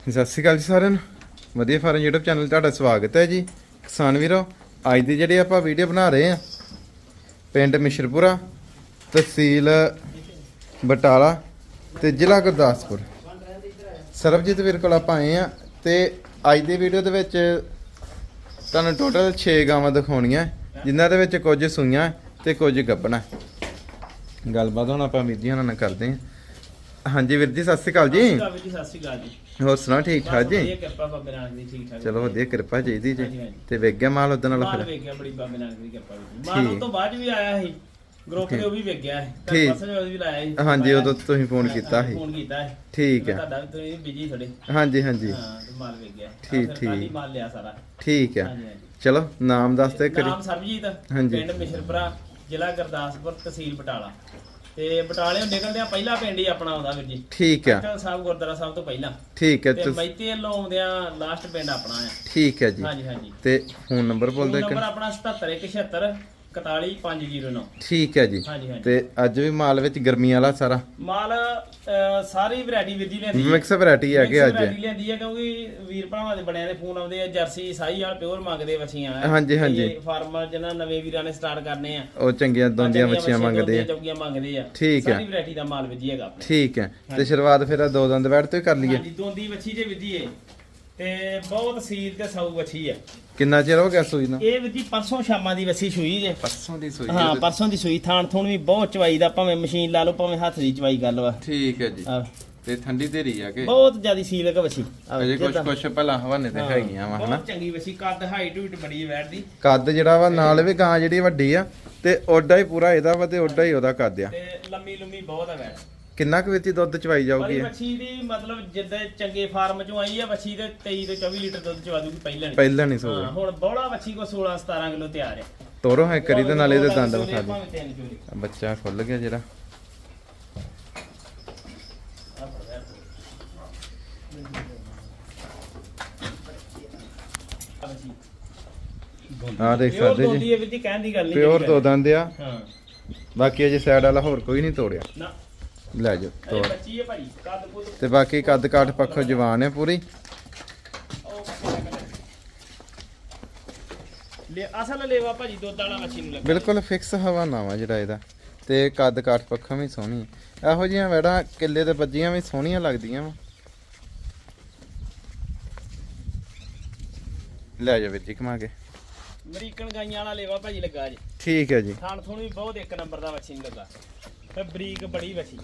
ਸਤਿ ਸ਼੍ਰੀ ਅਕਾਲ ਜੀ ਸਾਰਿਆਂ ਨੂੰ। ਵਧੀਆ ਫਾਰਮ YouTube ਚੈਨਲ ਤੁਹਾਡਾ ਸਵਾਗਤ ਹੈ ਜੀ। ਕਿਸਾਨ ਵੀਰੋ, ਅੱਜ ਦੀ ਜਿਹੜੀ ਆਪਾਂ ਵੀਡੀਓ ਬਣਾ ਰਹੇ ਆ ਪਿੰਡ ਮਿਸ਼ਰਪੁਰਾ, ਤਹਿਸੀਲ ਬਟਾਲਾ ਤੇ ਜ਼ਿਲ੍ਹਾ ਗੁਰਦਾਸਪੁਰ। ਸਰਬਜੀਤ ਵੀਰ ਕੋਲ ਆਪਾਂ ਆਏ ਆ ਤੇ ਅੱਜ ਦੀ ਵੀਡੀਓ ਦੇ ਵਿੱਚ ਤੁਹਾਨੂੰ ਟੋਟਲ 6 ਗਾਵਾਂ ਦਿਖਾਉਣੀਆਂ, ਜਿਨ੍ਹਾਂ ਦੇ ਵਿੱਚ ਕੁਝ ਸੂਈਆਂ ਤੇ ਕੁਝ ਗੱਬਣਾ ਗੱਲਬਾਤ ਹੁਣ ਆਪਾਂ ਵੀਰ ਜੀ ਉਹਨਾਂ ਨਾਲ ਕਰਦੇ ਆ ਹਾਂਜੀ ਵੀਰ ਜੀ ਸਤਿ ਸ਼੍ਰੀ ਅਕਾਲ ਜੀ। ਸਤਿ ਸ਼੍ਰੀ ਅਕਾਲ ਜੀ ਸਤਿ ਸ਼੍ਰੀ ਅਕਾਲ ਜੀ। ਹੋਰ ਸੁਣਾ ਠੀਕ ਠਾਕ ਵਧੀਆ ਜੀ ਕਿਰਪਾ ਬਾਬੇ ਨਾਨਕ ਦੀ ਠੀਕ ਠਾਕ ਚਲੋ ਵਧੀਆ ਕਿਰਪਾ ਚਾਹੀਦੀ ਜੀ। ਤੇ ਵੇਖ ਗਿਆ ਮਾਲ ਉਦੋਂ ਨਾਲ ਫਿਰ? ਵੇਖ ਗਿਆ ਬੜੀ ਬਾਬੇ ਨਾਨਕ ਦੀ ਕਿਰਪਾ ਵਿੱਚ ਮਾਲ ਠੀਕ। ਉਸ ਤੋਂ ਬਾਅਦ ਵੀ ਆਇਆ ਸੀ। ਗਰੁੱਪ ਦੇ ਉਹ ਵੀ ਵੇਖ ਗਿਆ ਸੀ ਠੀਕ। ਪਰਸੋਂ ਵੀ ਲਾਇਆ ਸੀ। ਹਾਂਜੀ ਉਦੋਂ ਤੁਸੀਂ ਫੋਨ ਕੀਤਾ ਸੀ। ਫੋਨ ਕੀਤਾ ਸੀ। ਠੀਕ ਹੈ ਤੁਹਾਡਾ ਵੀ ਤੁਸੀਂ ਬਿਜ਼ੀ ਥੋੜੇ ਹਾਂਜੀ ਹਾਂਜੀ। ਹਾਂ ਤੇ ਮਾਲ ਵੇਖ ਗਿਆ ਠੀਕ, ਠੀਕ। ਮਾਲ ਲਿਆ ਸਾਰਾ। ਠੀਕ ਹੈ ਚਲੋ ਨਾਮ ਦੱਸ ਕਰੀ ਨਾਮ ਸਰਬਜੀਤ। ਪਿੰਡ ਮਿਸ਼ਰਪੁਰਾ ਜ਼ਿਲ੍ਹਾ ਗੁਰਦਾਸਪੁਰ ਤਹਿਸੀਲ ਬਟਾਲਾ। ਤੇ ਬਟਾਲੇ ਨਿਕਲਦੇ ਆ ਪਹਿਲਾ ਪਿੰਡ ਹੀ ਆਪਣਾ ਆਉਂਦਾ ਵੀਰ ਜੀ। ਠੀਕ ਹੈ ਅਟਲ ਸਾਹਿਬ ਗੁਰਦੁਆਰਾ ਸਾਹਿਬ ਤੋਂ ਪਹਿਲਾਂ। ਠੀਕ ਹੈ ਤੇ ਤੁਸ- ਮੈਤੇ ਵੱਲੋਂ ਆਉਂਦਿਆਂ ਲਾਸਟ ਪਿੰਡ ਆਪਣਾ ਆ। ਠੀਕ ਹੈ ਜੀ। ਹਾਂਜੀ ਹਾਂਜੀ। ਤੇ ਫੋਨ ਨੰਬਰ ਬੋਲ ਦੇ ਨੰਬਰ ਆਪਣਾ 7776 41509 ਠੀਕ ਹੈ ਜੀ। ਹਾਂਜੀ ਹਾਂਜੀ। ਤੇ ਅੱਜ ਵੀ ਮਾਲ ਵਿੱਚ ਗਰਮੀ ਵਾਲਾ ਸਾਰਾ? ਮਾਲ ਅਹ, ਸਾਰੀ ਵੈਰਾਈਟੀ ਵੀਰ ਜੀ ਲੈਂਦੀ ਮਿਕਸ ਵੈਰਾਈਟੀ ਹੈਗੇ ਅੱਜ? ਵੈਰਾਈਟੀ ਲੈਂਦੀ ਹੈ ਕਿਉਂਕਿ ਵੀਰ ਭਰਾਵਾਂ ਦੇ ਬੜਿਆਂ ਦੇ ਫੋਨ ਆਉਂਦੇ ਆ ਜਰਸੀ ਸਾਈ ਵਾਲ ਪਿਓਰ ਮੰਗਦੇ ਵਛੀਆਂ ਆ ਹਾਂਜੀ, ਹਾਂਜੀ। ਫਾਰਮਰ ਜਿਹਨਾਂ ਨਵੇਂ ਵੀਰਾਂ ਨੇ ਸਟਾਰਟ ਕਰਨੇ ਆ ਉਹ ਚੰਗੀਆਂ ਦੋਂਦੀਆਂ ਵੱਛੀਆਂ, ਮੰਗਦੇ ਆ। ਚੌਗੀਆਂ ਮੰਗਦੇ ਆ। ਠੀਕ ਹੈ। ਸਾਰੀ ਵੈਰਾਈਟੀ ਦਾ ਮਾਲ ਵੀਰ ਜੀ ਹੈਗਾ ਆਪਣੇ। ਠੀਕ ਹੈ। ਤੇ ਸ਼ੁਰੂਆਤ ਫਿਰ ਦੋ ਦੰਦ ਬੈਠ ਤੋਂ ਹੀ ਕਰ ਲਈਏ। ਹਾਂਜੀ ਦੋਂਦੀ ਵੱਛੀ ਜੇ ਵੀਰ ਜੀ ਇਹ ਤੇ ਬਹੁਤ ਸੀਲ ਤੇ ਸਾਊ ਵੱਛੀ ਆ। ਕਿੰਨਾ ਚਿਰ ਹੋ ਗਿਆ ਸੂਈ ਨੂੰ? ਇਹ ਵੀਰ ਜੀ ਪਰਸੋਂ ਸ਼ਾਮਾਂ ਦੀ ਵੱਛੀ ਸੂਈ ਜੇ। ਪਰਸੋਂ ਦੀ ਸੂਈ ਹਾਂ ਪਰਸੋਂ ਦੀ ਸੂਈ। ਥਾਣ ਥੂਣ ਵੀ ਬਹੁਤ ਚਵਾਈ ਦਾ ਭਾਵੇਂ ਮਸ਼ੀਨ ਲਾ ਲਓ ਭਾਵੇਂ ਹੱਥ ਦੀ ਚਵਾਈ ਕਰ ਲਓ ਠੀਕ ਹੈ ਜੀ। ਆਹ, ਤੇ ਠੰਡੀ ਧੀਰੀ ਆ ਕੇ? ਬਹੁਤ ਜਿਆਦੀ ਸੀਲ ਹੈ ਆਹ, ਅਜੇ ਜਿੱਦਾਂ- ਕੁਝ ਭਲਾ ਹਵਾਨੇ ਤੇ ਹਾਂ, ਹੈਗੀਆਂ ਵਾ ਹਨਾ? ਬਹੁਤ ਚੰਗੀ ਵੱਛੀ ਕੱਦ ਹਾਈਟ ਹੂਟ ਬੜੀ ਵੈਟ ਦੀ। ਕੱਦ ਜਿਹੜਾ ਵਾ ਨਾਲ ਵੀ ਗਾਂ ਜਿਹੜੀ ਵੱਡੀ ਆ ਤੇ ਓਡਾ ਹੀ ਪੂਰਾ ਇਹਦਾ ਵਾ ਤੇ ਓਡਾ ਹੀ ਉਹਦਾ ਕੱਦ ਆ। ਤੇ ਲੰਮੀ ਲੰਮੀ ਬਹੁਤ ਹੈ ਵੈਟ ਕਿੰਨਾ ਕੁ ਵਿੱਚ ਹੀ ਦੁੱਧ ਚਵਾਈ ਪਰ ਜਾਊਗੀ ਇਹ ਇਹ? ਵੱਛੀ ਦੀ ਮਤਲਬ ਜਿੱਦਾਂ ਚੰਗੇ ਫਾਰਮ ਚੋਂ ਆਈ ਆ ਵੱਛੀ ਤੇ 23 ਤੋਂ 24 ਲੀਟਰ ਦੁੱਧ ਚਵਾ ਦੂਗੀ ਪਹਿਲਾਂ ਨਹੀਂ ਪਹਿਲਾਂ ਨਹੀਂ ਹਾਂ ਹੁਣ ਬੋੜਾ ਵੱਛੀ ਕੋ 16 17 ਕਿਲੋ ਤਿਆਰ ਹੈ ਤੋਰੋ ਹੈ ਕਰੀ ਤੇ ਨਾਲੇ ਦੇ ਦੰਦ ਵਿਖਾ ਦੇ ਭਾਵੇਂ ਤਿੰਨ ਚੋਲੇ। ਬੱਚਾ ਖੁੱਲ ਗਿਆ ਜਿਹੜਾ ਆਹ ਫੜ ਲੈ। ਆਹ। ਆ ਦੇਖ ਸਕਦੇ ਦੋਂਦੀ ਜੀ ਹੈ ਵੀਰ ਜੀ ਕਹਿਣ ਦੀ ਗੱਲ ਨਹੀਂ ਪਿਓਰ ਦੋ। ਦੰਦ ਆ ਹਾਂ ਬਾਕੀ ਅਜੇ ਸਾਈਡ ਵਾਲਾ ਹੋਰ ਕੋਈ ਨਹੀਂ ਤੋੜਿਆ ਨਾ ਲੈ ਇਹ ਤੋੜ। ਬੱਚੀ ਹੈ ਭਾਈ ਕੱਦ ਕੁੱਦ ਤੇ ਬਾਕੀ ਕੱਦ ਕਾਠ ਪੱਖੋਂ ਜਵਾਨ ਹੈ ਪੂਰੀ। ਲੈ ਅਸਲ ਲੇਵਾ ਭਾਜੀ ਦੁੱਧ ਵਾਲਾ ਮੱਛੀ ਨੂੰ ਲੱਗਾ। ਬਿਲਕੁਲ ਫਿਕਸ ਹਵਾ ਨਾਵਾ ਜਿਹੜਾ ਇਹਦਾ। ਤੇ ਕੱਦ ਕਾਠ ਪੱਖੋਂ ਵੀ ਸੋਹਣੀ ਹੈ। ਇਹੋ ਜਿਹੀਆਂ ਵੈੜਾਂ ਕਿੱਲੇ ਤੇ ਵੱਜੀਆਂ ਵੀ ਸੋਹਣੀਆਂ ਲੱਗਦੀਆਂ ਵਾ। ਲੈ ਜਾ ਵੀਰ ਜੀ ਕਮਾ ਕੇ। ਅਮਰੀਕਨ ਗਾਈਆਂ ਵਾਲਾ ਲੇਵਾ ਭਾਜੀ ਲੱਗਾ ਜੀ। ਠੀਕ ਹੈ ਜੀ। ਥਾਣ ਥੁਣ ਵੀ ਬਹੁਤ ਇੱਕ ਨੰਬਰ ਦਾ ਮੱਛੀ ਨੂੰ ਲੱਗਾ। ਤੇ ਬਰੀਕ ਬੜੀ ਮੱਛੀ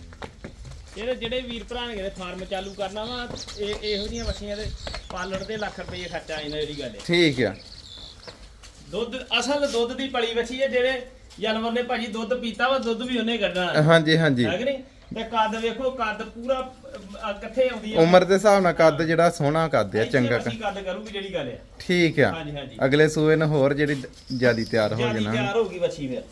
ਇਹਦੇ ਜਿਹੜੇ ਵੀਰ ਭਰਾ ਨੇ ਫਾਰਮ ਚਾਲੂ ਕਰਨਾ ਵਾ ਇਹ ਇਹੋ ਜਿਹੀਆਂ ਮੱਛੀਆਂ ਦੇ ਪਾਲਣ ਦੇ ਲੱਖ ਰੁਪਏ ਖਰਚਾ ਇਹਨਾਂ ਜਿਹੜੀ ਗੱਲ ਹੈ ਠੀਕ ਆ। ਦੁੱਧ ਅਸਲ ਦੁੱਧ ਦੀ ਪਲੀ ਮੱਛੀ ਹੈ ਜਿਹੜੇ ਜਾਨਵਰ ਨੇ ਭਾਜੀ ਦੁੱਧ ਪੀਤਾ ਵਾ ਦੁੱਧ ਵੀ ਉਹਨੇ ਕੱਢਣਾ। ਹਾਂਜੀ ਹਾਂਜੀ। ਹੈ ਕਿ ਨਹੀਂ? ਤੇ ਕੱਦ ਵੇਖੋ ਕੱਦ ਪੂਰਾ ਕਿੱਥੇ ਆਉਂਦੀ ਹੈ ਉਮਰ ਦੇ ਹਿਸਾਬ ਨਾਲ ਕੱਦ ਜਿਹੜਾ ਸੋਹਣਾ ਕੱਦ ਆ ਚੰਗਾ ਮੱਛੀ ਕੱਦ। ਕਰੂਗੀ ਜਿਹੜੀ ਗੱਲ ਹੈ ਠੀਕ ਆ। ਹਾਂਜੀ ਹਾਂਜੀ। ਅਗਲੇ ਸੂਏ ਨੂੰ ਹੋਰ ਜਿਹੜੀ ਜਿਆਦੀ ਤਿਆਰ ਹੋ ਜਿਆਦੀ ਜਾਣਾ। ਤਿਆਰ ਹੋ ਗਈ ਫਿਰ।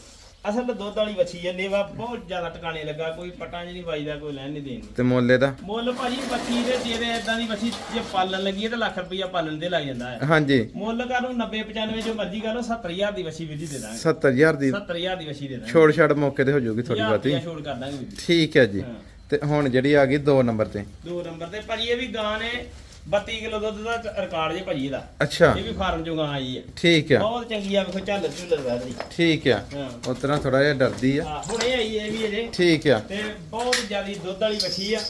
ਅਸਲ ਤਾਂ ਦੁੱਧ ਵਾਲੀ ਵੱਛੀ ਹੈ ਨੇਵਾ ਬਹੁਤ ਜ਼ਿਆਦਾ ਟਿਕਾਣੇ ਲੱਗਾ ਕੋਈ ਪਟਾਂ ਜਿਹੜੀ ਵੱਜਦਾ ਕੋਈ ਲੈਣ ਨਹੀਂ ਦੇਣੀ ਤੇ ਮੁੱਲ ਇਹਦਾ? ਮੁੱਲ ਭਾਜੀ ਵੱਛੀ ਦੇ ਜਿਹਦੇ ਇਦਾਂ ਦੀ ਵੱਛੀ ਜੇ ਪਾਲਣ ਲੱਗੀ ਹੈ ਤਾਂ ਲੱਖ ਰੁਪਈਆ ਪਾਲਣ ਦੇ ਲੱਗ ਜਾਂਦਾ ਹੈ। ਹਾਂਜੀ। ਮੁੱਲ ਕਰ ਨੂੰ 90 95 ਜੋ ਮਰਜ਼ੀ ਕਰ ਲਓ 70000 ਦੀ ਵੱਛੀ ਵੀ ਦੇ ਦਾਂਗੇ। 70000 ਦੀ 70000 ਦੀ ਵੱਛੀ ਦੇ ਦਾਂਗੇ। ਛੋੜ ਛੜ ਮੌਕੇ ਤੇ ਹੋ ਜਾਊਗੀ ਥੋੜੀ ਬਾਤੀ ਛੋੜ ਕਰ ਦਾਂਗੇ। ਠੀਕ ਹੈ ਜੀ। ਤੇ ਹੁਣ ਜਿਹੜੀ ਆ ਗਈ 2 ਨੰਬਰ ਤੇ। ਦੋ ਨੰਬਰ ਤੇ। ਭਾਜੀ ਇਹ ਵੀ ਗਾਂ ਨੇ 32 ਕਿਲੋ ਦੁੱਧ ਦਾ ਰਿਕਾਰਡ ਜੇ ਭਾਜੀ ਇਹਦਾ। ਅੱਛਾ। ਇਹ ਵੀ ਫਾਰਮ ਚੋਂ ਗਾਂ ਆਈ ਹੈ ਠੀਕ ਆ। ਬਹੁਤ ਚੰਗੀ ਆ ਵੇਖੋ ਝੱਲ ਝੁੱਲਰ ਵੈਦੀ ਠੀਕ ਆ। ਹਾਂ। ਉਤਰਾ ਥੋੜਾ ਜਿਹਾ ਡਰਦੀ ਆ। ਹਾਂ ਹੁਣੇ ਆਈ ਹੈ ਇਹ ਵੀ ਅਜੇ ਠੀਕ ਆ। ਤੇ ਬਹੁਤ ਜ਼ਿਆਦੀ ਦੁੱਧ ਵਾਲੀ ਵੱਛੀ ਆ।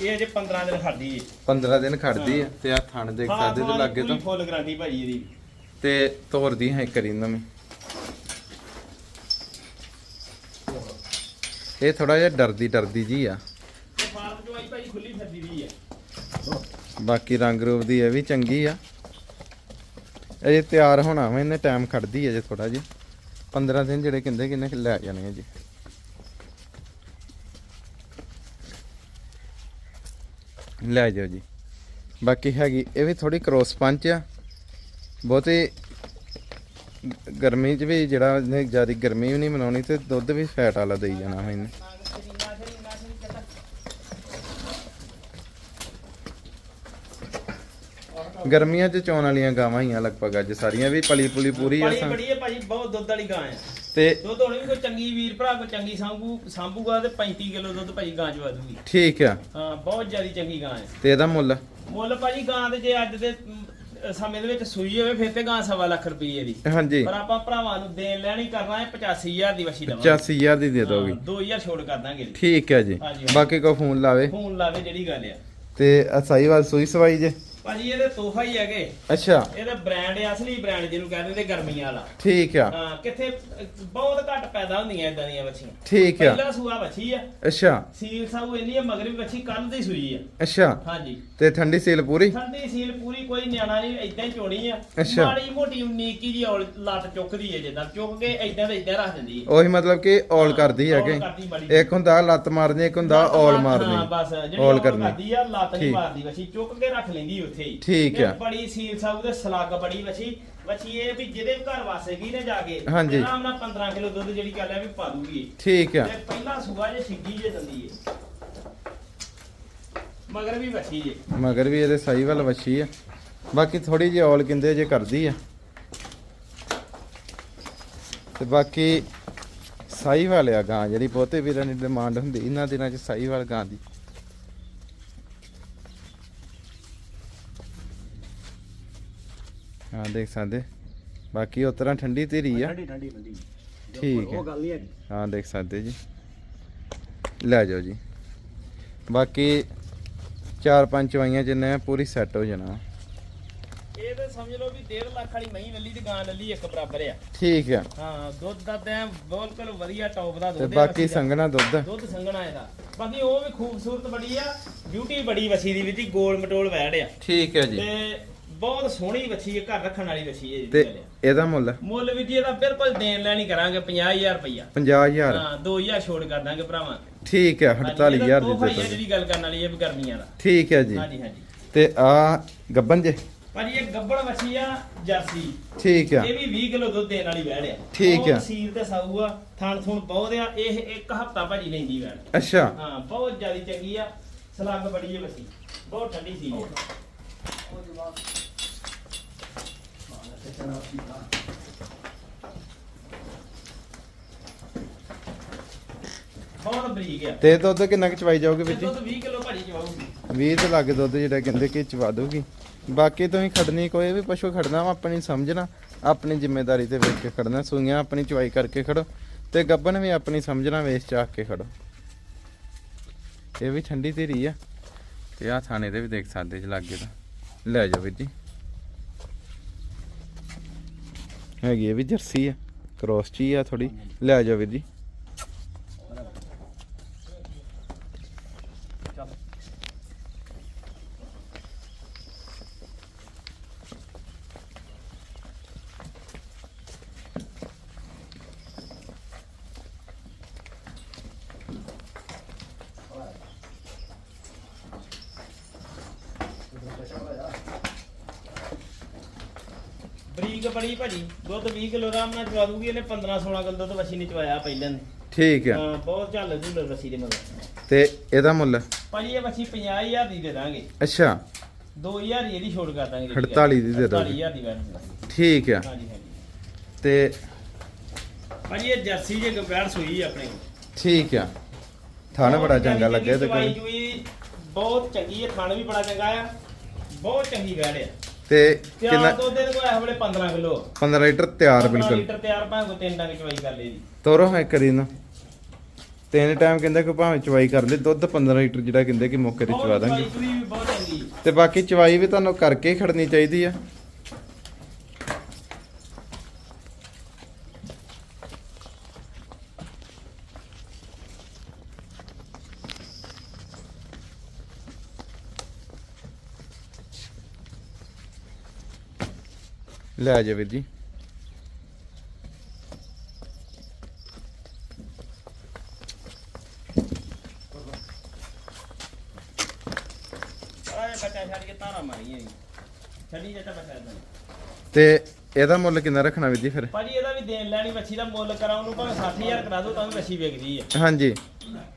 ਇਹ ਅਜੇ 15 ਦਿਨ ਖੜਦੀ ਏ। 15 ਦਿਨ ਖੜਦੀ ਆ ਤੇ ਆ ਥਣ ਦੇਖ ਹਾਂ ਸਕਦੇ ਤੇ ਲੱਗੇ ਤੋਂ। ਫੁੱਲ ਗਰੰਟੀ ਭਾਜੀ ਇਹਦੀ। ਤੇ ਤੋਰਦੀ ਹੈ ਕਰੀ ਨਵੀਂ ਇਹ ਥੋੜਾ ਜਿਹਾ ਡਰਦੀ ਡਰਦੀ ਜੀ ਆ। ਤੇ ਫਾਰਮ ਚੋਂ ਆਈ ਭਾਜੀ ਖੁੱਲੀ ਫਿਰਦੀ ਦੀ ਆ। ਬਾਕੀ ਰੰਗ ਰੂਪ ਦੀ ਇਹ ਵੀ ਚੰਗੀ ਆ। ਇਹ ਤਿਆਰ ਹੋਣਾ ਵਾ, ਇਹਨੇ ਟਾਈਮ ਖੜਦੀ ਹੈ ਜੇ ਥੋੜਾ ਜਿਹਾ। 15 ਦਿਨ ਜਿਹੜੇ ਕਹਿੰਦੇ ਕਿੰਨੇ ਲੈ ਜਾਣੇ ਆ ਜੀ। ਲੈ ਜਾਓ ਜੀ। ਬਾਕੀ ਹੈਗੀ, ਇਹ ਵੀ ਥੋੜੀ ਕ੍ਰੋਸ ਪੰਚ ਆ। ਬਹੁਤੇ ਗਰਮੀ 'ਚ ਵੀ ਜਿਹੜਾ ਜ਼ਿਆਦਾ ਗਰਮੀ ਵੀ ਨਹੀਂ ਮਨਾਉਣੀ ਤੇ ਦੁੱਧ ਵੀ ਫੈਟ ਵਾਲਾ ਦੇਈ ਜਾਣਾ ਵਾ ਇਹਨੇ। ਗਰਮੀਆਂ 'ਚ ਚੋਣ ਵਾਲੀਆਂ ਗਾਵਾਂ ਹੀ ਆ ਲਗਭਗ ਅੱਜ ਸਾਰੀਆਂ ਵੀ ਪਲੀ ਪੁਲੀ ਪੂਰੀ ਆ ਪਾਲੀ ਸਾ- ਬੜੀ ਹੈ ਭਾਜੀ ਬਹੁਤ ਦੁੱਧ ਵਾਲੀ ਗਾਂ ਆ। ਤੇ ਦੁੱਧ ਹੁਣ ਵੀ ਕੋਈ ਚੰਗੀ ਵੀਰ ਭਰਾ ਕੋਈ ਚੰਗੀ ਸਾਂਭੂ ਸਾਂਭੂਗਾ ਤੇ 35 ਕਿਲੋ ਦੁੱਧ ਭਾਜੀ ਗਾਂ ਚ ਵਾਦੂਗੀ ਠੀਕ ਆ। ਹਾਂ ਬਹੁਤ ਜ਼ਿਆਦੀ ਚੰਗੀ ਗਾਂ ਹੈ ਤੇ ਇਹਦਾ ਮੁੱਲ? ਮੁੱਲ ਭਾਜੀ ਗਾਂ ਦੇ ਜੇ ਅੱਜ ਦੇ ਸਮੇਂ ਦੇ ਵਿੱਚ ਸੂਈ ਹੋਵੇ ਫਿਰ ਤੇ ਗਾਂ ਸਵਾ ਲੱਖ ਰੁਪਏ ਦੀ। ਹਾਂਜੀ। ਪਰ ਆਪਾਂ ਭਰਾਵਾਂ ਨੂੰ ਦੇਣ ਲੈਣੀ ਕਰਨਾ ਹੈ 85000 ਦੀ ਵਛੀ ਦਵਾਂਗੇ। 85000 ਦੀ ਦੇ ਦੋਗੇ। 2000 ਛੋੜ ਕਰ ਦਾਂਗੇ। ਠੀਕ ਹੈ ਜੀ। ਬਾਕੀ ਕੋ ਫੋਨ ਲਾਵੇ? ਫੋਨ ਲਾਵੇ ਜਿਹੜੀ ਗੱਲ ਆ। ਤੇ ਅਸਾਈਵਾਲ ਸੂਈ ਸਵਾਈ ਜੇ? ਭਾਜੀ ਇਹਦੇ ਤੋਹਫਾ ਹੀ ਹੈਗੇ। ਅੱਛਾ। ਇਹਦਾ ਬ੍ਰਾਂਡ ਹੈ ਅਸਲੀ ਬ੍ਰਾਂਡ ਜਿਹਨੂੰ ਕਹਿੰਦੇ ਤੇ ਗਰਮੀਆਂ ਵਾਲਾ। ਠੀਕ ਆ। ਹਾਂ ਕਿੱਥੇ ਬਹੁਤ ਘੱਟ ਪੈਦਾ ਹੁੰਦੀਆਂ ਇਦਾਂ ਦੀਆਂ ਵੱਛੀਆਂ ਠੀਕ ਆ। ਪਹਿਲਾ ਸੂਆ ਵੱਛੀ ਆ। ਅੱਛਾ। ਸੀਲ ਸਾਊ ਇੰਨੀ ਆ ਮਗਰ ਵੀ ਵੱਛੀ ਕੱਲ ਦੀ ਸੂਈ ਆ। ਅੱਛਾ। ਹਾਂਜੀ। ਤੇ ਠੰਡੀ ਸੀਲ ਪੂਰੀ? ਠੰਡੀ ਸੀਲ ਪੂਰੀ ਕੋਈ ਨਿਆਣਾ ਨਹੀਂ ਇਦਾਂ ਹੀ ਚੋਣੀ ਆ। ਅੱਛਾ। ਮਾੜੀ ਮੋਟੀ ਉਨੀਕੀ ਜੀ ਔਲ ਲੱਤ ਚੁੱਕਦੀ ਹੈ ਜਿੱਦਾਂ ਚੁੱਕ ਕੇ ਇਦਾਂ ਦੇ ਇਦਾਂ ਰੱਖ ਦਿੰਦੀ ਹੈ ਉਹੀ ਮਤਲਬ ਕਿ ਔਲ ਕਰਦੀ ਹੈ ਕਿ ਇੱਕ ਹੁੰਦਾ ਲੱਤ ਮਾਰਨੀ ਇੱਕ ਹੁੰਦਾ ਔਲ ਹਾਂ ਮਾਰਨੀ। ਬਸ ਜਿਹੜੀ ਔਲ ਕਰਦੀ ਆ ਲੱਤ ਨਹੀਂ। ਮਾਰਦੀ ਵਛੀ ਚੁੱਕ ਕੇ ਰੱਖ ਲੈਂਦੀ ਉੱਥੇ ਹੀ ਠੀਕ ਆ। ਬੜੀ ਸੀਲ ਸਾਊ ਤੇ ਸਲੱਗ ਬੜੀ ਵਛੀ। ਵਛੀ ਇਹ ਵੀ ਜਿਹਦੇ ਘਰ ਵਾਸੇਗੀ ਨੇ ਜਾ ਕੇ ਹਾਂਜੀ। ਆਰਾਮ ਨਾਲ 15 ਕਿਲੋ ਦੁੱਧ ਜਿਹੜੀ ਗੱਲ ਹੈ ਵੀ ਪਾ ਦੂਗੀ। ਠੀਕ ਆ। ਤੇ ਪਹਿਲਾ ਸੂਆ ਜੇ ਛਿੱਗੀ ਜੇ ਦਿੰਦੀ ਏ। ਮਗਰ ਵੀ ਵਛੀ ਜੇ। ਮਗਰ ਵੀ ਇਹਦੇ ਸਾਈਵਾਲ ਵੱਛੀ ਆ। ਬਾਕੀ ਥੋੜੀ ਜਿਹੀ ਔਲ ਕਿੰਦੇ ਜੇ ਕਰਦੀ ਆ। ਤੇ ਬਾਕੀ ਸਾਈਵਾਲ ਆ ਗਾਂ ਜਿਹੜੀ ਬਹੁਤੇ ਵੀਰਾਂ ਦੀ ਡਿਮਾਂਡ ਹੁੰਦੀ ਇਹਨਾਂ ਦਿਨਾਂ 'ਚ ਸਾਈਵਾਲ ਗਾਂ ਦੀ। ਹਾਂ ਦੇਖ ਸਕਦੇ। ਬਾਕੀ ਉਸ ਤਰ੍ਹਾਂ ਠੰਡੀ ਧੀਰੀ ਆ। ਠੰਡੀ ਠੰਡੀ ਠੰਡੀ। ਠੀਕ ਹੈ ਉਹ ਗੱਲ ਨਹੀਂ ਹੈ ਹਾਂ ਦੇਖ ਸਕਦੇ ਜੀ। ਲੈ ਜਾਓ ਜੀ। ਬਾਕੀ ਚਾਰ ਪੰਜ ਚਵਾਈਆਂ ਜਿੰਨੇ ਆ ਪੂਰੀ ਸੈੱਟ ਹੋ ਜਾਣਾ। ਇਹ ਤਾਂ ਸਮਝ ਲਓ ਵੀ 1.5 ਲੱਖ ਵਾਲੀ ਮਹੀਂ ਲੱਲੀ ਤੇ ਗਾਂ ਲੱਲੀ ਇੱਕ ਬਰਾਬਰ ਆ। ਠੀਕ ਆ। ਹਾਂ ਦੁੱਧ ਦਾ ਤਾਂ ਬਿਲਕੁਲ ਵਧੀਆ ਟੌਪ ਦਾ ਤੇ ਦੁੱਧ ਆ ਬਾਕੀ ਦਾ। ਸੰਗਣਾ ਦੁੱਧ। ਦੁੱਧ ਸੰਘਣਾ ਇਹਦਾ। ਬਾਕੀ ਉਹ ਵੀ ਖੂਬਸੂਰਤ ਬੜੀ ਆ। ਬਿਊਟੀ ਬੜੀ ਵਛੀ ਦੀ ਵਿੱਚ ਗੋਲ ਮਟੋਲ ਵੈੜ ਆ। ਠੀਕ ਹੈ ਜੀ। ਤੇ ਬਹੁਤ ਸੋਹਣੀ ਵਛੀ ਹੈ ਘਰ ਰੱਖਣ ਵਾਲੀ ਵਛੀ ਹੈ ਤੇ ਜੀ ਇਹਦਾ ਮੁੱਲ? ਮੁੱਲ ਵੀ ਜੀ ਇਹਦਾ ਬਿਲਕੁਲ ਦੇਣ ਲੈਣੀ ਕਰਾਂਗੇ 50000 ਰੁਪਇਆ 50000 ਹਾਂ 2000 ਛੋੜ ਕਰ ਦਾਂਗੇ ਭਰਾਵਾਂ। ਠੀਕ ਹੈ 48000 ਦੀ ਉਹ ਭਾਈ ਦੇ ਦਿਓ। ਜਿਹੜੀ ਗੱਲ ਕਰਨ ਵਾਲੀ ਹੈ ਵੀ ਗਰਮੀਆਂ ਦਾ। ਠੀਕ ਹੈ ਜੀ। ਹਾਂਜੀ ਹਾਂਜੀ। ਤੇ ਆ ਗੱਬਨ ਜੇ? ਭਾਜੀ ਇਹ ਗੱਬੜ ਵਛੀ ਆ ਜਰਸੀ। ਠੀਕ ਆ ਇਹ ਵੀ 20 ਕਿਲੋ ਦੁੱਧ ਦੇਣ ਵਾਲੀ ਵੈੜ ਆ। ਠੀਕ ਬਹੁਤ ਆ। ਸੀਲ ਤੇ ਸਾਊ ਆ ਥਣ ਥੁਣ ਬਹੁਤ ਆ ਇਹ ਇੱਕ ਹਫਤਾ ਭਾਜੀ ਲੈਂਦੀ ਵੈੜ। ਅੱਛਾ। ਹਾਂ ਬਹੁਤ ਜ਼ਿਆਦਾ ਚੰਗੀ ਆ ਸਲੱਗ ਬੜੀ ਹੈ ਵਸੀ ਬਹੁਤ ਠੰਡੀ ਸੀ ਬਹੁਤ ਬਰੀਕ ਆ? ਤੇ ਦੁੱਧ ਕਿੰਨਾ ਕੁ ਚਵਾਈ ਜਾਓਗੇ ਵਿੱਚ ਦੁੱਧ 20 ਕਿਲੋ ਭਾਜੀ ਚਵਾਉਗੀ 20 ਤੇ ਲੱਗ ਦੁੱਧ ਜਿਹੜਾ ਕਹਿੰਦੇ ਕਿ ਚਵਾ ਦੂਗੀ ਬਾਕੀ ਤੁਸੀਂ ਖੜਨੀ ਕੋਈ ਵੀ ਪਸ਼ੂ ਖੜਨਾ ਵਾ ਆਪਣੀ ਸਮਝਣਾ ਆਪਣੀ ਜ਼ਿੰਮੇਵਾਰੀ ਤੇ ਵੇਖ ਕੇ ਖੜਨਾ ਸੂਈਆਂ ਆਪਣੀ ਚਵਾਈ ਕਰਕੇ ਖੜੋ ਤੇ ਗੱਬਨ ਵੀ ਆਪਣੀ ਸਮਝਣਾ ਵੇਚ ਚਾਕ ਕੇ ਖੜੋ। ਇਹ ਵੀ ਠੰਡੀ ਧੀਰੀ ਆ। ਤੇ ਆ ਥਾਣੇ ਤੇ ਵੀ ਦੇਖ ਸਕਦੇ ਜੀ ਲੱਗੇ ਤਾਂ। ਲੈ ਜਾਓ ਵੀਰ ਜੀ। ਹੈਗੀ ਇਹ ਵੀ ਜਰਸੀ ਆ ਕ੍ਰੋਸ ਚ ਹੀ ਆ ਥੋੜੀ ਲੈ ਜਾਓ ਵੀਰ ਜੀ। ਬਰੀਕ ਬੜੀ ਭਾਜੀ ਦੁੱਧ 20 ਕਿਲੋ ਦਾ ਮੈਂ ਚਵਾ ਦੂਗੀ ਇਹਨੇ 15 16 ਕਿਲੋ ਦੁੱਧ ਵਸੀ ਨੇ ਚਵਾਇਆ ਪਹਿਲਾਂ ਨੇ ਠੀਕ ਆ। ਹਾਂ ਬਹੁਤ ਚੱਲ ਝੂਲਰ ਵਸੀ ਦੇ ਮਗਰ। ਤੇ ਇਹਦਾ ਮੁੱਲ? ਭਾਜੀ ਇਹ ਵਸੀ 50000 ਦੀ ਦੇ ਦਾਂਗੇ। ਅੱਛਾ। 2000 ਦੀ ਇਹਦੀ ਛੋੜ ਕਰ ਦਾਂਗੇ 48 ਦੀ ਦੇ ਦਾਂਗੇ। 48000 ਦੀ ਵੈਟ ਠੀਕ ਆ। ਹਾਂਜੀ ਹਾਂਜੀ। ਤੇ ਭਾਜੀ ਇਹ ਜਰਸੀ ਜੇ ਗੰਬੈੜ ਸੂਈ ਆਪਣੇ। ਠੀਕ ਆ। ਥਾਣਾ ਬੜਾ ਚੰਗਾ ਲੱਗਿਆ ਤੇ ਕੋਈ ਬਹੁਤ ਚੰਗੀ ਹੈ ਥਣ ਵੀ ਬੜਾ ਚੰਗਾ ਆ ਬਹੁਤ ਚੰਗੀ ਵੈੜ ਆ। ਤੇ ਤਿਆਰ ਕਿੰਨਾ ਦੁੱਧ ਦੇ ਕੋਲ ਇਸ ਵੇਲੇ 15 ਕਿਲੋ। 15 ਲੀਟਰ ਤਿਆਰ 15 ਬਿਲਕੁਲ। ਲੀਟਰ ਤਿਆਰ ਭਾਵੇਂ ਕੋ ਤਿੰਨ ਟੰਗ ਚਵਾਈ ਕਰ ਲਈ ਦੀ ਤੋਰੋ ਹੈ ਕਰੀ ਨਾ ਤਿੰਨ ਟਾਈਮ ਕਹਿੰਦਾ ਕਿ ਭਾਵੇਂ ਚਵਾਈ ਕਰ ਲਈ ਦੁੱਧ 15 ਲੀਟਰ ਜਿਹੜਾ ਕਹਿੰਦੇ ਕਿ ਮੌਕੇ ਤੇ ਚਵਾ ਦਾਂਗੇ। ਬਹੁਤ ਚੰਗੀ। ਤੇ ਬਾਕੀ ਚਵਾਈ ਵੀ ਤੁਹਾਨੂੰ ਕਰਕੇ ਖੜਨੀ ਚਾਹੀਦੀ ਆ। ਲੈ ਜਾ ਵੀਰ ਜੀ। ਤੇ ਇਹਦਾ ਮੁੱਲ ਕਿੰਨਾ ਰੱਖਣਾ ਵੀਰ ਜੀ ਫਿਰ? ਭਾਜੀ ਇਹਦਾ ਵੀ ਦੇਣ ਲੈਣੀ ਵੱਛੀ ਦਾ ਮੁੱਲ ਕਰਾਂ ਉਹਨੂੰ ਭਾਵੇਂ 60000 ਕਰਾ ਦੋ ਤਾਂ ਵੀ ਵੱਛੀ ਵਿਕਦੀ ਹੈ। ਹਾਂਜੀ।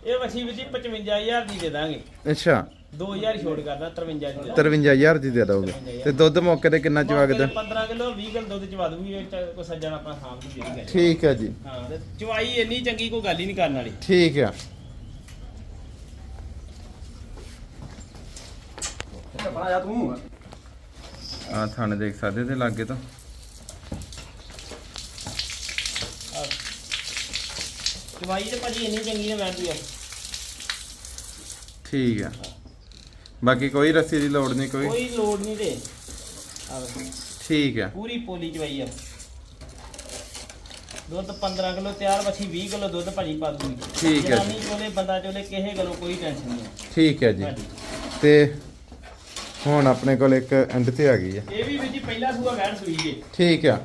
ਇਹ ਵੱਛੀ ਵਿੱਚ 55000 ਦੀ ਦੇ ਦਾਂਗੇ। ਅੱਛਾ। 2000 ਹੀ ਛੋੜ ਕਰਦਾ 53 ਦੀ। ਦੇ 53000 ਦੀ ਦੇ ਦੋਗੇ। ਤੇ ਦੁੱਧ ਮੌਕੇ ਤੇ ਕਿੰਨਾ ਚਵਾਗਦਾ 15 ਕਿਲੋ 20 ਕਿਲੋ ਦੁੱਧ ਚਵਾ ਦੂਗੀ ਕੋਈ ਸੱਜਣ ਆਪਣਾ ਸਾਂਭ ਦੀ ਜਿਹੜੀ ਗੱਲ ਠੀਕ ਹੈ ਜੀ। ਹਾਂ ਚਵਾਈ ਇੰਨੀ ਚੰਗੀ ਕੋਈ ਗੱਲ ਹੀ ਨਹੀਂ ਕਰਨ ਵਾਲੀ। ਠੀਕ ਆ। ਬਣਾ ਜਾ ਤੂੰ ਆ ਥਣ ਦੇਖ ਸਕਦੇ ਤੇ ਲਾਗੇ ਤੋਂ। ਚਵਾਈ ਤੇ ਭਾਜੀ ਇੰਨੀ ਚੰਗੀ ਹੈ ਮੈਂ ਵੀ ਆ ਠੀਕ ਆ। ਬਾਕੀ ਕੋਈ ਰੱਸੀ ਦੀ ਲੋੜ ਨਹੀਂ ਕੋਈ? ਕੋਈ ਲੋਡ ਨਹੀਂ ਤੇ। ਆ ਠੀਕ ਆ। ਪੂਰੀ ਪੋਲੀ ਚਵਾਈ ਆ। ਦੁੱਧ 15 ਕਿਲੋ ਤਿਆਰ ਵਛੀ 20 ਕਿਲੋ ਦੁੱਧ ਭਾਜੀ ਪਾ ਦੂਗੀ। ਠੀਕ ਹੈ ਜੀ। ਜਨਾਨੀ ਚੋਲੇ ਬੰਦਾ ਚੋਲੇ ਕਿਸੇ ਗੱਲੋਂ ਕੋਈ ਟੈਨਸ਼ਨ ਨਹੀਂ ਠੀਕ ਹੈ ਜੀ। ਤੇ ਹੁਣ ਆਪਣੇ ਕੋਲ ਇੱਕ ਐਂਡ ਤੇ ਆ ਗਈ ਆ। ਇਹ ਵੀ ਵੀਰ ਜੀ ਪਹਿਲਾ ਸੂਆ ਵੈਣ ਸੂਈ ਜੇ। ਠੀਕ ਆ।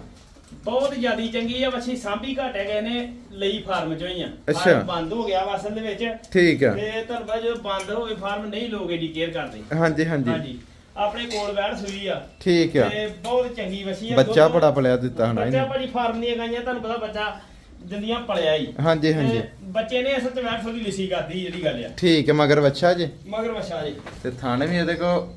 ਬਹੁਤ ਜ਼ਿਆਦੀ ਚੰਗੀ ਆ ਵਛੀ ਸਾਂਭੀ ਘਟ ਗਏ ਨੇ ਲਈ ਫਾਰਮ ਚੋਂ ਹੀ ਆ। ਅੱਛਾ। ਫਾਰਮ ਬੰਦ ਹੋ ਗਿਆ ਵਾ ਅਸਲ ਦੇ ਵਿੱਚ। ਠੀਕ ਆ। ਤੇ ਤੁਹਾਨੂੰ ਪਤਾ ਜਦੋਂ ਬੰਦ ਹੋਵੇ ਫਾਰਮ ਨਹੀਂ ਲੋਕ ਏਡੀ ਕੇਅਰ ਕਰਦੇ। ਹਾਂਜੀ ਹਾਂਜੀ। ਹਾਂਜੀ। ਆਪਣੇ ਕੋਲ ਵੈਣ ਸੂਈ ਆ। ਠੀਕ ਆ। ਤੇ ਬਹੁਤ ਚੰਗੀ ਵਛੀ ਆ। ਬੱਚਾ ਦੁੱਧ- ਬੜਾ ਪਲਿਆ ਦਿੱਤਾ ਹਨਾ ਬੱਚਾ ਇਹਨੇ। ਭਾਜੀ ਫਾਰਮ ਦੀਆਂ ਗਾਈਆਂ ਤੁਹਾਨੂੰ ਪਤਾ ਬੱਚਾ ਜੰਦੀਆਂ ਪਲਿਆ ਹੀ ਹਾਂਜੀ ਹਾਂਜੀ। ਤੇ ਬੱਚੇ ਨੇ ਅਸਲ ਤੇ ਵੈਣ ਥੋੜੀ ਲਿਸੀ ਕਰਦੀ ਜਿਹੜੀ ਗੱਲ ਆ। ਠੀਕ ਹੈ ਮਗਰ ਬੱਚਾ ਜੀ। ਮਗਰ ਵਛਾ ਜੀ। ਤੇ ਥਣ ਵੀ ਇਹਦੇ ਕੋ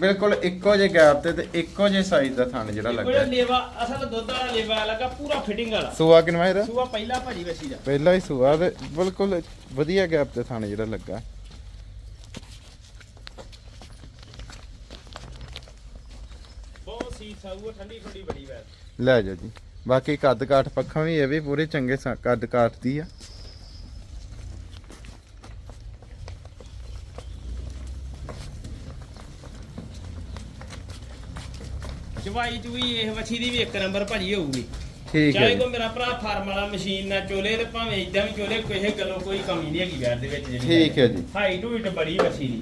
ਬਿਲਕੁਲ ਇੱਕੋ ਜਿਹੇ ਗੈਪ ਤੇ ਤੇ ਇੱਕੋ ਜਿਹੇ ਸਾਈਜ਼ ਦਾ ਥਣ ਜਿਹੜਾ ਕੋਈ ਲੱਗਾ ਲੇਵਾ ਅਸਲ ਦੁੱਧ ਵਾਲਾ ਲੇਵਾ ਲੱਗਾ ਪੂਰਾ ਫਿਟਿੰਗ ਵਾਲਾ। ਸੂਆ ਕਿਨਵਾ ਇਹਦਾ? ਸੂਆ ਪਹਿਲਾ ਭਾਜੀ ਵਛੀ ਦਾ। ਪਹਿਲਾ ਹੀ ਸੂਆ ਤੇ ਬਿਲਕੁਲ ਵਧੀਆ ਗੈਪ ਤੇ ਥਣ ਜਿਹੜਾ ਲੱਗਾ। ਬਹੁਤ ਸੀ ਸਾਊ ਠੰਡੀ ਠੰਡੀ ਬੜੀ ਵੈਣ ਲੈ ਜਾਓ ਜੀ। ਬਾਕੀ ਕੱਦ ਕਾਠ ਪੱਖੋਂ ਵੀ ਇਹ ਵੀ ਪੂਰੇ ਚੰਗੇ ਕੱਦ ਕਾਠ ਦੀ ਆ। ਚਵਾਈ ਚੁਈ ਇਹ ਵਛੀ ਦੀ ਵੀ ਇੱਕ ਨੰਬਰ ਭਾਜੀ ਹੋਊਗੀ। ਠੀਕ ਹੈ ਚਾਹੇ ਜੀ। ਕੋ ਮੇਰਾ ਭਰਾ ਫਾਰਮ ਵਾਲਾ ਮਸ਼ੀਨ ਨਾਲ ਚੋਲੇ ਤੇ ਭਾਵੇਂ ਇਦਾਂ ਵੀ ਚੋਲੇ ਕਿਸੇ ਗੱਲੋਂ ਕੋਈ ਕਮੀ ਨਹੀਂ ਹੈਗੀ ਵੈਰ ਦੇ ਵਿੱਚ ਜਿਹੜੀ ਠੀਕ ਹੈ ਜੀ। ਹਾਈਟ ਹੂਟ ਬੜੀ ਵਛੀ ਦੀ।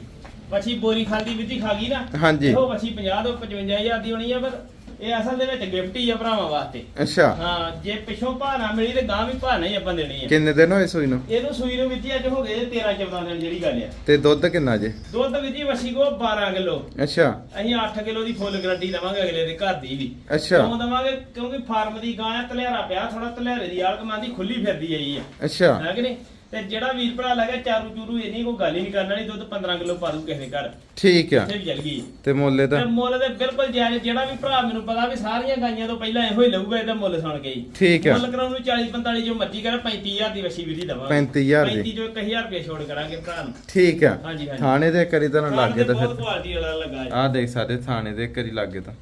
ਵਛੀ ਬੋਰੀ ਖਾਲੀ ਵਿੱਚ ਹੀ ਖਾ ਗਈ ਨਾ? ਹਾਂਜੀ। ਉਹ ਵਛੀ 50 ਤੋਂ 55000 ਦੀ ਹੋਣੀ ਆ ਪਰ ਇਹ ਅਸਲ ਦੇ ਵਿੱਚ ਗਿਫਟ ਹੀ ਆ ਭਰਾਵਾਂ ਵਾਸਤੇ। ਅੱਛਾ। ਹਾਂ ਜੇ ਪਿੱਛੋਂ ਭਾਣਾ ਮਿਲੀ ਤੇ ਗਾਂ ਵੀ ਭਾਣਾ ਹੀ ਆਪਾਂ ਦੇਣੀ ਆ। ਕਿੰਨੇ ਦਿਨ ਹੋਏ ਸੂਈ ਨੂੰ? ਇਹਨੂੰ ਸੂਈ ਨੂੰ ਵਿੱਚ ਅੱਜ ਹੋ ਗਏ 13 14 ਦਿਨ ਜਿਹੜੀ ਗੱਲ ਆ। ਤੇ ਦੁੱਧ ਕਿੰਨਾ ਜੇ? ਦੁੱਧ ਵਿੱਚ ਹੀ ਵਛੀ ਕੋ 12 ਕਿਲੋ। ਅੱਛਾ। ਅਸੀਂ 8 ਕਿਲੋ ਦੀ ਫੁੱਲ ਗਰੰਟੀ ਦਵਾਂਗੇ ਅਗਲੇ ਦੇ ਘਰ ਦੀ ਵੀ। ਅੱਛਾ। ਕਿਉਂ ਦਵਾਂਗੇ? ਕਿਉਂਕਿ ਫਾਰਮ ਦੀ ਗਾਂ ਆ ਤਲਿਆਰਾ ਪਿਆ ਥੋੜਾ ਤਲਿਆਰੇ ਦੀ ਆਲਕ ਮਾਂ ਦੀ ਖੁੱਲੀ ਫਿਰਦੀ ਆਈ ਆ। ਅੱਛਾ। ਹੈ ਕਿ ਨਹੀਂ? ਤੇ ਜਿਹੜਾ ਵੀਰ ਭਰਾ ਲੱਗਾ ਚਾਰੂ ਚੂਰੂ ਇੰਨੀ ਕੋਈ ਗੱਲ ਹੀ ਨਹੀਂ ਕਰਨਾ ਨਹੀਂ ਦੁੱਧ 15 ਕਿਲੋ ਪਾ ਦੂ ਕਿਸੇ ਦੇ ਘਰ। ਠੀਕ ਆ। ਇੱਥੇ ਵੀ ਚੱਲ ਗਈ। ਤੇ ਮੁੱਲੇ ਤੇ ਤਾਂ ਮੁੱਲ ਦੇ ਬਿਲਕੁਲ ਜਾਇਜ਼ ਜਿਹੜਾ ਵੀ ਭਰਾ ਮੈਨੂੰ ਪਤਾ ਵੀ ਸਾਰੀਆਂ ਗਾਈਆਂ ਤੋਂ ਪਹਿਲਾਂ ਇਹੋ ਹੀ ਲਊਗਾ ਇਹਦਾ ਮੁੱਲ ਸੁਣ ਕੇ ਹੀ। ਠੀਕ ਆ। ਮੁੱਲ ਕਰਾਉਣ ਨੂੰ 40 45 ਜੋ ਮਰਜ਼ੀ ਕਰੇ 35000 ਦੀ ਵਸ਼ੀ ਵਿਧੀ ਦਵਾਂਗੇ। 35000 ਦੀ। 35 ਜੋ 1000 ਰੁਪਏ ਛੋੜ ਕਰਾਂਗੇ ਭਰਾ ਨੂੰ। ਠੀਕ ਆ। ਹਾਂਜੀ ਹਾਂਜੀ। ਥਾਣੇ ਦੇ ਕਰੀ ਤਾਂ ਲੱਗੇ ਤਾਂ ਬਹੁਤ ਫਿਰ ਕੁਆਲਿਟੀ ਵਾਲਾ ਲੱਗਾ ਹੈ ਆਹ ਦੇਖ ਸਕਦੇ ਥਾਣੇ ਦੇ ਕਰੀ ਲੱਗੇ ਤਾਂ।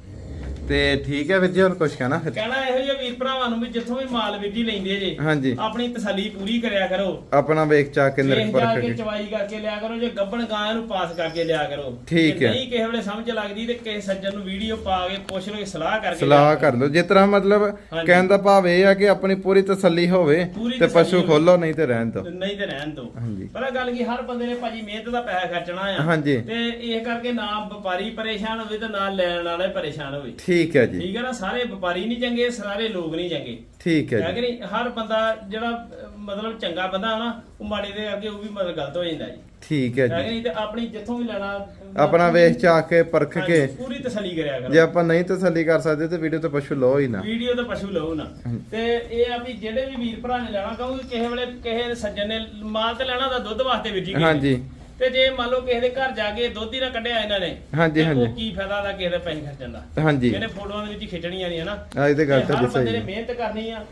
ਤੇ ਠੀਕ ਹੈ ਵੀਰ ਜੀ ਹੁਣ ਕੁਛ ਕਹਿਣਾ ਫਿਰ। ਕਹਿਣਾ ਇਹੋ ਜਿਹਾ ਵੀਰ ਭਰਾਵਾਂ ਨੂੰ ਵੀ ਜਿੱਥੋਂ ਵੀ ਮਾਲ ਵਿਧੀ ਲੈਂਦੇ ਜੇ ਹਾਂਜੀ। ਆਪਣੀ ਤਸੱਲੀ ਪੂਰੀ ਕਰਿਆ ਕਰੋ। ਆਪਣਾ ਵੇਖ ਚਾ ਕੇ ਨਿਰਖ ਪਰਖ ਕੇ ਚਵਾਈ ਕਰਕੇ ਲਿਆ ਕਰੋ ਜੇ ਗੱਬਣ ਗਾਂ ਨੂੰ ਪਾਸ ਕਰਕੇ ਲਿਆ ਕਰੋ। ਠੀਕ ਹੈ। ਨਹੀਂ ਕਿਸੇ ਵੇਲੇ ਸਮਝ ਲੱਗਦੀ ਤੇ ਕਿਸੇ ਸੱਜਣ ਨੂੰ ਵੀਡੀਓ ਪਾ ਕੇ ਪੁੱਛ ਲਓ ਸਲਾਹ ਕਰਕੇ ਸਲਾਹ ਕਰ ਲਓ। ਜਿਸ ਤਰ੍ਹਾਂ ਮਤਲਬ। ਕਹਿਣ ਦਾ ਭਾਵ ਇਹ ਆ ਕਿ ਆਪਣੀ ਪੂਰੀ ਤਸੱਲੀ ਹੋਵੇ ਤੇ ਪਸ਼ੂ। ਖੋਲੋ ਨਹੀਂ ਤੇ ਰਹਿਣ ਦਿਓ ਨਹੀਂ ਤੇ ਰਹਿਣ ਦੋ। ਹਾਂਜੀ। ਪਰ ਗੱਲ ਕੀ ਹਰ ਬੰਦੇ ਨੇ ਭਾਜੀ ਮਿਹਨਤ ਦਾ ਪੈਸਾ ਖਰਚਣਾ ਆ। ਹਾਂਜੀ। ਤੇ ਇਹ ਕਰਕੇ ਨਾ ਵਪਾਰੀ ਪਰੇਸ਼ਾਨ ਹੋਵੇ ਤੇ ਨਾ ਲੈਣ ਵਾਲਾ ਪਰੇਸ਼ਾਨ ਹੋਵੇ। ਠੀਕ ਹੈ ਜੀ। ਠੀਕ ਹੈ ਨਾ ਸਾਰੇ ਵਪਾਰੀ ਨਹੀਂ ਚੰਗੇ ਸਾਰੇ ਲੋਕ ਨਹੀਂ ਚੰਗੇ। ਠੀਕ ਹੈ ਹੈ ਕਿ ਜੀ ਨਹੀਂ? ਹਰ ਬੰਦਾ ਜਿਹੜਾ ਅਹ, ਮਤਲਬ ਚੰਗਾ ਬੰਦਾ ਨਾ ਉਹ ਮਾੜੇ ਦੇ ਕਰਕੇ ਉਹ ਵੀ ਮਤਲਬ ਗਲਤ ਹੋ ਜਾਂਦਾ ਜੀ। ਠੀਕ ਹੈ ਹੈ ਕਿ ਜੀ ਨਹੀਂ? ਤੇ ਆਪਣੀ ਜਿੱਥੋਂ ਵੀ ਲੈਣਾ ਆਪਣਾ ਵੇਖ ਚਾ ਕੇ ਪਰਖ ਹਾਂਜੀ, ਕੇ। ਪੂਰੀ ਤਸੱਲੀ ਕਰਿਆ ਕਰੋ। ਜੇ ਆਪਾਂ ਨਹੀਂ ਤਸੱਲੀ ਕਰ ਸਕਦੇ ਤੇ ਵੀਡੀਓ ਤੋਂ ਪਸ਼ੂ ਲਓ ਹੀ ਨਾ। ਵੀਡੀਓ ਤਾਂ ਪਸ਼ੂ ਲਓ ਨਾ। ਤੇ ਇਹ ਆ ਵੀ ਜਿਹੜੇ ਵੀ ਵੀਰ ਭਰਾ ਨੇ ਲੈਣਾ ਕਹੂੰ ਕਿਸੇ ਵੇਲੇ ਕਿਸੇ ਸੱਜਣ ਨੇ ਮਾਲ ਤੇ ਲੈਣਾ ਦਾ ਦੁੱਧ ਵਾਸਤੇ ਵੀਰ ਜੀ ਕਿਸੇ ਨੇ। ਹਾਂਜੀ। ਤੇ ਜੇ ਮੰਨ ਲਓ ਕਿਸੇ ਦੇ ਘਰ ਜਾ ਕੇ ਦੁੱਧ ਹੀ ਨਾ ਕੱਢਿਆ ਇਹਨਾਂ ਨੇ ਹਾਂਜੀ, ਤੇ ਉਹ ਹਾਂਜੀ। ਕੀ ਫਾਇਦਾ ਦਾ ਕਿਸੇ ਦੇ ਪੈਸੇ ਖਰਚਣ ਦਾ? ਹਾਂਜੀ। ਇਹਨੇ ਫੋਟੋਆਂ ਦੇ ਵਿੱਚ ਹੀ ਖਿੱਚਣੀਆਂ ਨਹੀਂ ਹਨਾ। ਆ ਇਹਦੇ ਗੱਲ ਤੇ ਹਰ ਬੰਦੇ ਨੇ ਸਹੀ ਮਿਹਨਤ ਕਰਨੀ ਆ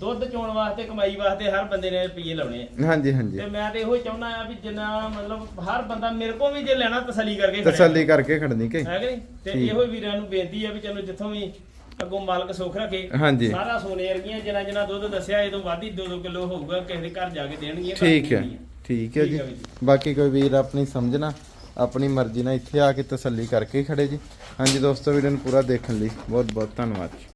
ਦੁੱਧ ਚੋਣ ਵਾਸਤੇ ਕਮਾਈ ਵਾਸਤੇ ਹਰ ਬੰਦੇ ਨੇ ਰੁਪਈਏ ਲਾਉਣੇ ਆ। ਹੈ। ਹਾਂਜੀ ਹਾਂਜੀ। ਤੇ ਮੈਂ ਤੇ ਇਹੋ ਹੀ ਚਾਹੁੰਦਾ ਆ ਵੀ ਜਿੰਨਾ ਮਤਲਬ ਹਰ ਬੰਦਾ ਮੇਰੇ ਕੋਲ ਵੀ ਜੇ ਲੈਣਾ ਤਸੱਲੀ ਕਰਕੇ ਖੜਿਆ ਤਸੱਲੀ ਕਰਕੇ ਖੜਨੀ ਕਿ? ਹੈ ਕਿ ਨਹੀਂ? ਤੇ ਠੀਕ। ਇਹੋ ਹੀ ਵੀਰਾਂ ਨੂੰ ਬੇਨਤੀ ਆ ਵੀ ਚਲੋ ਜਿੱਥੋਂ ਵੀ ਅੱਗੋਂ ਮਾਲਕ ਸੁੱਖ ਰੱਖੇ। ਹਾਂਜੀ। ਸਾਰਾ ਸੋਨੇ ਵਰਗੀਆਂ ਜਿੰਨਾ ਜਿੰਨਾ ਦੁੱਧ ਦੱਸਿਆ ਇਹ ਤੋਂ ਵੱਧ ਹੀ 2-2 ਕਿਲੋ ਹੋਊਗਾ ਕਿਸੇ ਦੇ ਘਰ ਜਾ ਕੇ ਦੇਣਗੀਆਂ ਘਰ ਠੀਕ ਹੈ। ਦੇਣਗੀਆਂ। ਠੀਕ ਹੈ ਠੀਕ ਹੈ ਜੀ। ਬਾਕੀ ਕੋਈ ਵੀਰ ਆਪਣੀ ਸਮਝਣਾ ਆਪਣੀ ਮਰਜ਼ੀ ਨਾਲ ਇੱਥੇ ਆ ਕੇ ਤਸੱਲੀ ਕਰਕੇ ਖੜੇ ਜੀ। ਹਾਂਜੀ ਦੋਸਤੋ ਵੀਡੀਓ ਨੂੰ ਪੂਰਾ ਦੇਖਣ ਲਈ ਬਹੁਤ ਬਹੁਤ ਧੰਨਵਾਦ